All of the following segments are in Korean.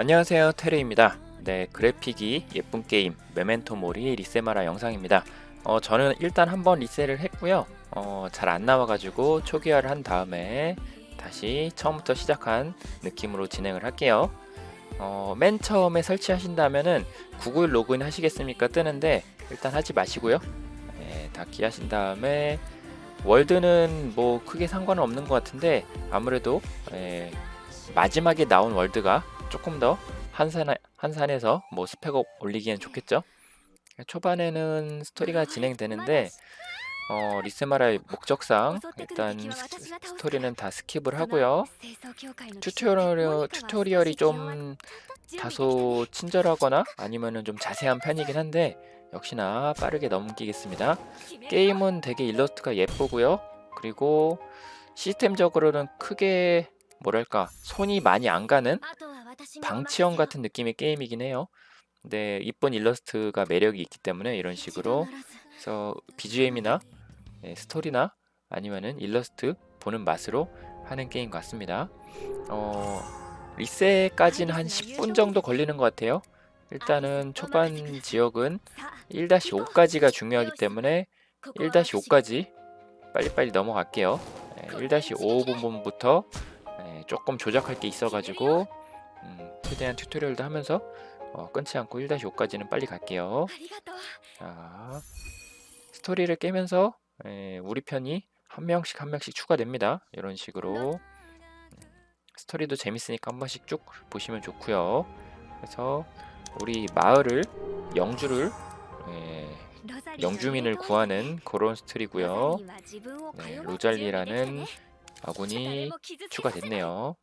안녕하세요 테르입니다. 네 그래픽이 예쁜 게임 메멘토 모리 리세마라 영상입니다. 어, 저는 일단 한번 리셋을 했고요. 어, 잘 안 나와가지고 초기화를 한 다음에 다시 처음부터 시작한 느낌으로 진행을 할게요. 어, 맨 처음에 설치하신다면은 구글 로그인 하시겠습니까? 뜨는데 일단 하지 마시고요. 네, 닫기 하신 다음에 월드는 뭐 크게 상관은 없는 것 같은데 아무래도 예, 마지막에 나온 월드가 조금 더 한산 한산해서 뭐 스펙업 올리기엔 좋겠죠. 초반에는 스토리가 진행되는데 어, 리세마라의 목적상 일단 스- 스토리는 다 스킵을 하고요. 튜토리얼 튜토리얼이 좀 다소 친절하거나 아니면은 좀 자세한 편이긴 한데 역시나 빠르게 넘기겠습니다. 게임은 되게 일러스트가 예쁘고요. 그리고 시스템적으로는 크게 뭐랄까 손이 많이 안 가는 방치형 같은 느낌의 게임이긴 해요. 근데 이쁜 일러스트가 매력이 있기 때문에 이런 식으로 그래서 BGM이나 예, 스토리나 아니면은 일러스트 보는 맛으로 하는 게임 같습니다. 어, 리셋까지는 한 10분 정도 걸리는 것 같아요. 일단은 초반 지역은 1-5까지가 중요하기 때문에 1-5까지 빨리빨리 넘어갈게요. 예, 1-5 부분부터 예, 조금 조작할 게 있어가지고 음, 최대한 튜토리얼도 하면서 어, 끊지 않고 1-5까지는 빨리 갈게요. 자, 스토리를 깨면서 예, 우리 편이 한 명씩 한 명씩 추가됩니다. 이런 식으로 음, 스토리도 재밌으니까 한 번씩 쭉 보시면 좋고요. 그래서 우리 마을을 영주를 예, 영주민을 구하는 그런 스토리고요. 네, 로잘리라는 아군이 추가됐네요.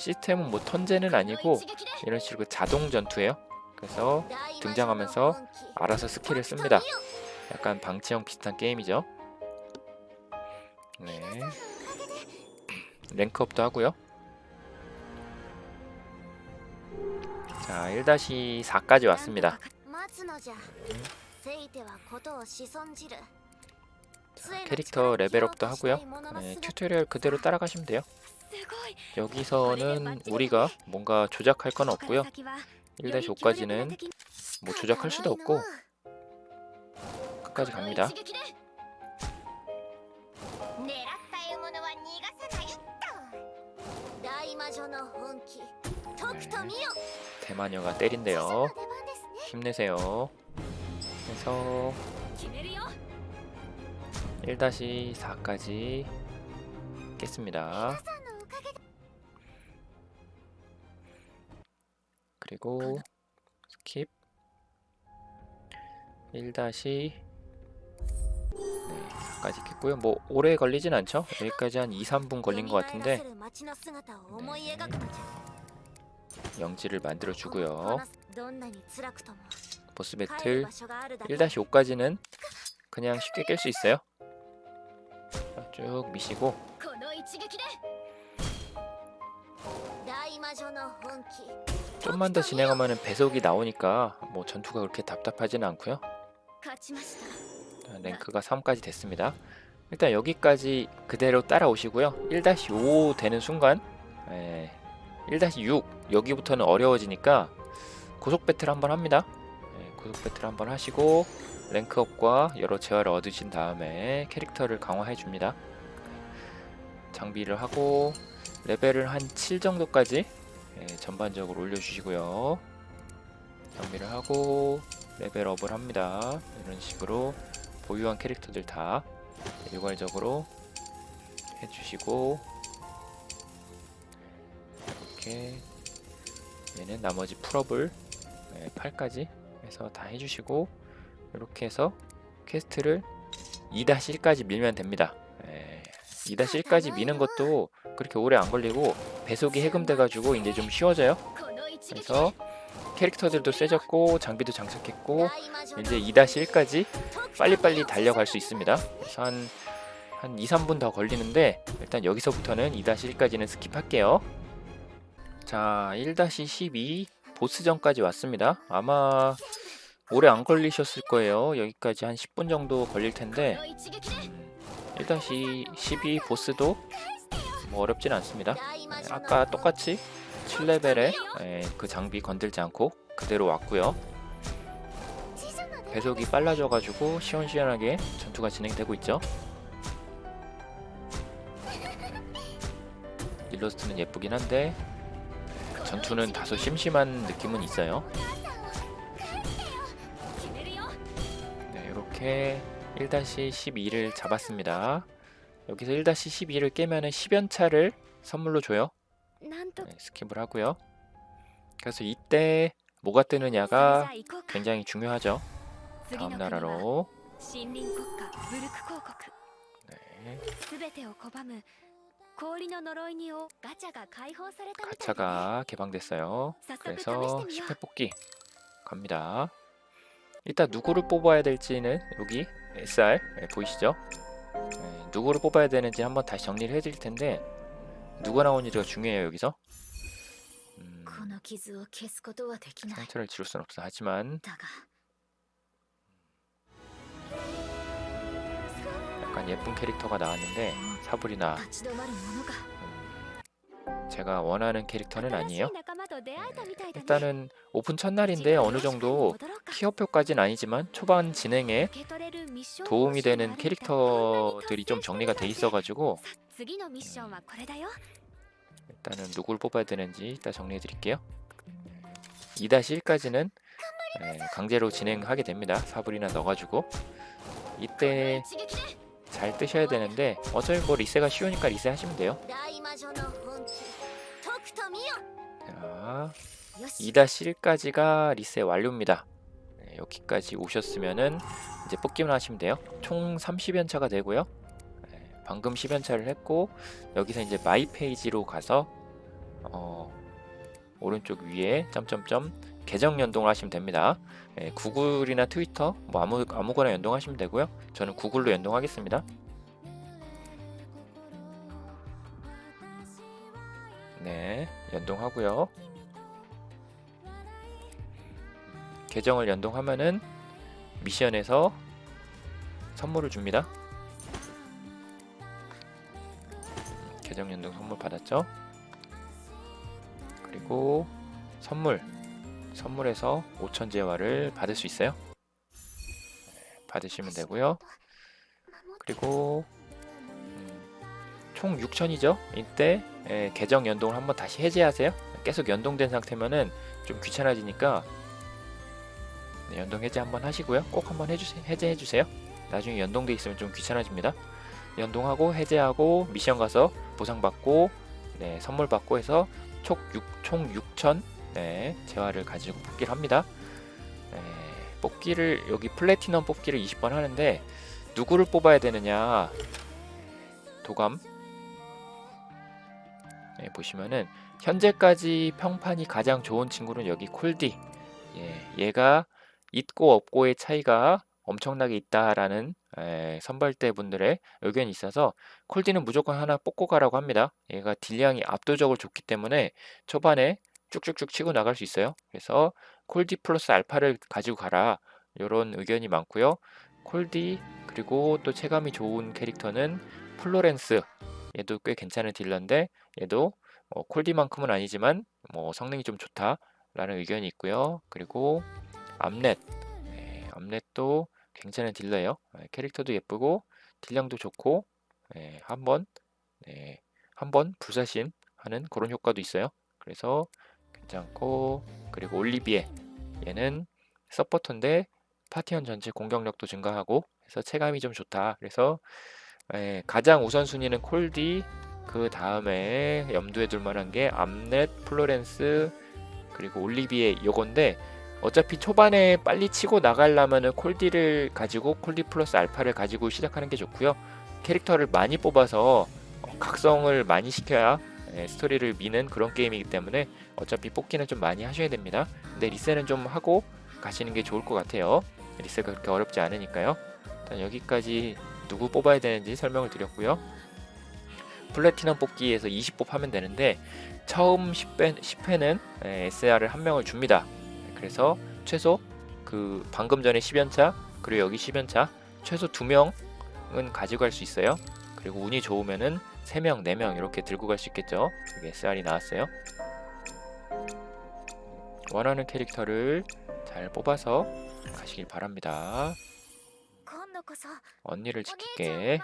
시스템은 뭐 턴제는 아니고 이런 식으로 자동 전투예요. 그래서 등장하면서 알아서 스킬을 씁니다. 약간 방치형 비슷한 게임이죠. 네. 랭크업도 하고요. 자, 1-4까지 왔습니다. 자, 캐릭터 레벨업도 하고요. 네, 튜토리얼 그대로 따라가시면 돼요. 여기서는 우리가 뭔가 조작할 건 없고요. 1-5까지는 뭐 조작할 수도 없고 끝까지 갑니다. 대마녀가 때린대요. 힘내세요. 그래서 1-4까지 깼습니다. 그리고 스킵. 1 다시. 네, 4까지 깼고요. 뭐 오래 걸리진 않죠? 여기까지 한 2, 3분 걸린 것 같은데. 영지를 만들어 주고요. 보스 배틀 1-5까지는 그냥 쉽게 깰 수 있어요. 자, 쭉 미시고 좀만 더 진행하면 배속이 나오니까 뭐 전투가 그렇게 답답하지는 않고요. 자, 랭크가 3까지 됐습니다. 일단 여기까지 그대로 따라오시고요. 1-5 되는 순간 예, 1-6 여기부터는 어려워지니까 고속 배틀 한번 합니다. 예, 고속 배틀 한번 하시고 랭크업과 여러 재화를 얻으신 다음에 캐릭터를 강화해 줍니다. 장비를 하고 레벨을 한 7 정도까지 예, 전반적으로 올려주시고요. 장비를 하고 레벨업을 합니다. 이런 식으로 보유한 캐릭터들 다 일괄적으로 해주시고 이렇게 얘는 나머지 풀업을 8까지 해서 다 해주시고 이렇게 해서 퀘스트를 2-1까지 밀면 됩니다. 예, 2-1까지 미는 것도 그렇게 오래 안 걸리고 배속이 해금돼가지고 이제 좀 쉬워져요. 그래서 캐릭터들도 세졌고 장비도 장착했고 이제 2-1까지 빨리빨리 달려갈 수 있습니다. 그래서 한, 한 2, 3분 더 걸리는데 일단 여기서부터는 2-1까지는 스킵할게요. 자, 1-12 보스전까지 왔습니다. 아마 오래 안 걸리셨을 거예요. 여기까지 한 10분 정도 걸릴 텐데 1-12 보스도 뭐 어렵진 않습니다. 네, 아까 똑같이 7레벨에 그 장비 건들지 않고 그대로 왔고요. 배속이 빨라져가지고 시원시원하게 전투가 진행되고 있죠. 일러스트는 예쁘긴 한데 전투는 다소 심심한 느낌은 있어요. 네, 이렇게 1-12를 잡았습니다. 여기서 1-12를 깨면은 10연차를 선물로 줘요. 네, 스킵을 하고요. 그래서 이때 뭐가 뜨느냐가 굉장히 중요하죠. 다음 나라로 가차가 네. 개방됐어요. 그래서 10회 뽑기 갑니다. 일단 누구를 뽑아야 될지는 여기 SR 네, 보이시죠? 누구를 뽑아야 되는지 한번 다시 정리를 해드릴 텐데 누가 나오는지가 중요해요 여기서? 음, 상처를 지울 순 없어. 하지만 약간 예쁜 캐릭터가 나왔는데 사불이나. 음, 제가 원하는 캐릭터는 아니에요. 네, 일단은 오픈 첫날인데 어느 정도 티어표까지는 아니지만 초반 진행에 도움이 되는 캐릭터들이 좀 정리가 돼 있어가지고 일단은 누굴 뽑아야 되는지 이따 정리해 드릴게요. 2-1까지는 예, 강제로 진행하게 됩니다. 사불이나 넣어가지고. 이때 잘 뜨셔야 되는데 어차피 뭐 리세가 쉬우니까 리세 하시면 돼요. 자 2-1까지가 리세 완료입니다. 네, 여기까지 오셨으면은 이제 뽑기만 하시면 돼요. 총 30연차가 되고요. 네, 방금 10연차를 했고 여기서 이제 마이 페이지로 가서 어, 오른쪽 위에 점점점 계정 연동을 하시면 됩니다. 예, 구글이나 트위터 뭐 아무 아무거나 연동하시면 되고요. 저는 구글로 연동하겠습니다. 네, 연동하고요. 계정을 연동하면은 미션에서 선물을 줍니다. 음, 계정 연동 선물 받았죠? 그리고 선물 선물에서 5천 재화를 받을 수 있어요. 네, 받으시면 되고요. 그리고 음, 총 6천이죠. 이때 예, 계정 연동을 한번 다시 해제하세요. 계속 연동된 상태면은 좀 귀찮아지니까 네, 연동 해제 한번 하시고요. 꼭 한번 해주세요. 해제해 주세요. 나중에 연동돼 있으면 좀 귀찮아집니다. 연동하고 해제하고 미션 가서 보상 받고 네, 선물 받고 해서 총 6, 총 6천 네, 재화를 가지고 뽑기를 합니다. 네, 뽑기를 여기 플래티넘 뽑기를 20번 하는데 누구를 뽑아야 되느냐 도감 네, 보시면은 현재까지 평판이 가장 좋은 친구는 여기 콜디 예, 얘가 있고 없고의 차이가 엄청나게 있다라는 에, 선발대 분들의 의견이 있어서 콜디는 무조건 하나 뽑고 가라고 합니다. 얘가 딜량이 압도적으로 좋기 때문에 초반에 쭉쭉쭉 치고 나갈 수 있어요. 그래서 콜디 플러스 알파를 가지고 가라 이런 의견이 많고요. 콜디 그리고 또 체감이 좋은 캐릭터는 플로렌스 얘도 꽤 괜찮은 딜러인데 얘도 어, 콜디만큼은 아니지만 뭐 성능이 좀 좋다라는 의견이 있고요. 그리고 암렛 네, 암렛도 괜찮은 딜러예요. 네, 캐릭터도 예쁘고 딜량도 좋고 네, 한번 네, 한번 불사신 하는 그런 효과도 있어요. 그래서 괜찮고 그리고 올리비에 얘는 서포터인데 파티원 전체 공격력도 증가하고 그래서 체감이 좀 좋다. 그래서 에, 가장 우선순위는 콜디 그 다음에 염두에 둘 만한 게 암넷, 플로렌스 그리고 올리비에 요건데 어차피 초반에 빨리 치고 나가려면은 콜디를 가지고 콜디 플러스 알파를 가지고 시작하는 게 좋고요. 캐릭터를 많이 뽑아서 어, 각성을 많이 시켜야 에, 스토리를 미는 그런 게임이기 때문에 어차피 뽑기는 좀 많이 하셔야 됩니다. 근데 리셋은 좀 하고 가시는 게 좋을 것 같아요. 리셋가 그렇게 어렵지 않으니까요. 일단 여기까지 누구 뽑아야 되는지 설명을 드렸고요. 플래티넘 뽑기에서 20뽑 하면 되는데 처음 10회, 10회는 SR을 한 명을 줍니다. 그래서 최소 그 방금 전에 10연차 그리고 여기 10연차 최소 2명은 가지고 갈 수 있어요. 그리고 운이 좋으면은 3명, 4명 이렇게 들고 갈 수 있겠죠. 이게 SR이 나왔어요. 원하는 캐릭터를 잘 뽑아서 가시길 바랍니다. 언니를 지킬게.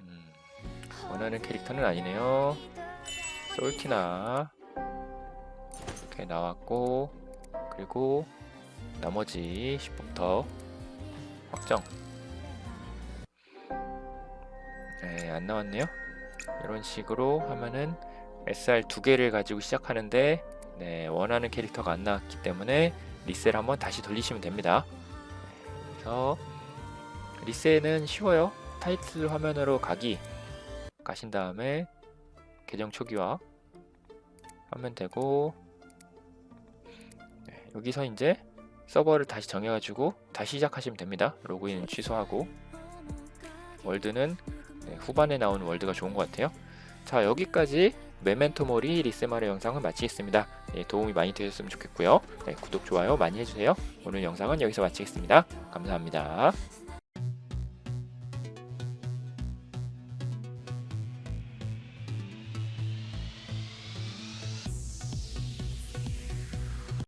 음, 원하는 캐릭터는 아니네요. 솔티나 이렇게 나왔고 그리고 나머지 10부터 확정. 네, 안 나왔네요. 이런 식으로 하면은 SR 두 개를 가지고 시작하는데 네, 원하는 캐릭터가 안 나왔기 때문에 리셀 한번 다시 돌리시면 됩니다. 네, 그래서 리셀은 쉬워요. 타이틀 화면으로 가기 가신 다음에 계정 초기화 하면 되고 네, 여기서 이제 서버를 다시 정해가지고 다시 시작하시면 됩니다. 로그인 취소하고 월드는 네, 후반에 나오는 월드가 좋은 것 같아요. 자 여기까지 메멘토 모리 리세마르 영상을 마치겠습니다. 예, 도움이 많이 되셨으면 좋겠고요. 네, 구독 좋아요 많이 해주세요. 오늘 영상은 여기서 마치겠습니다. 감사합니다.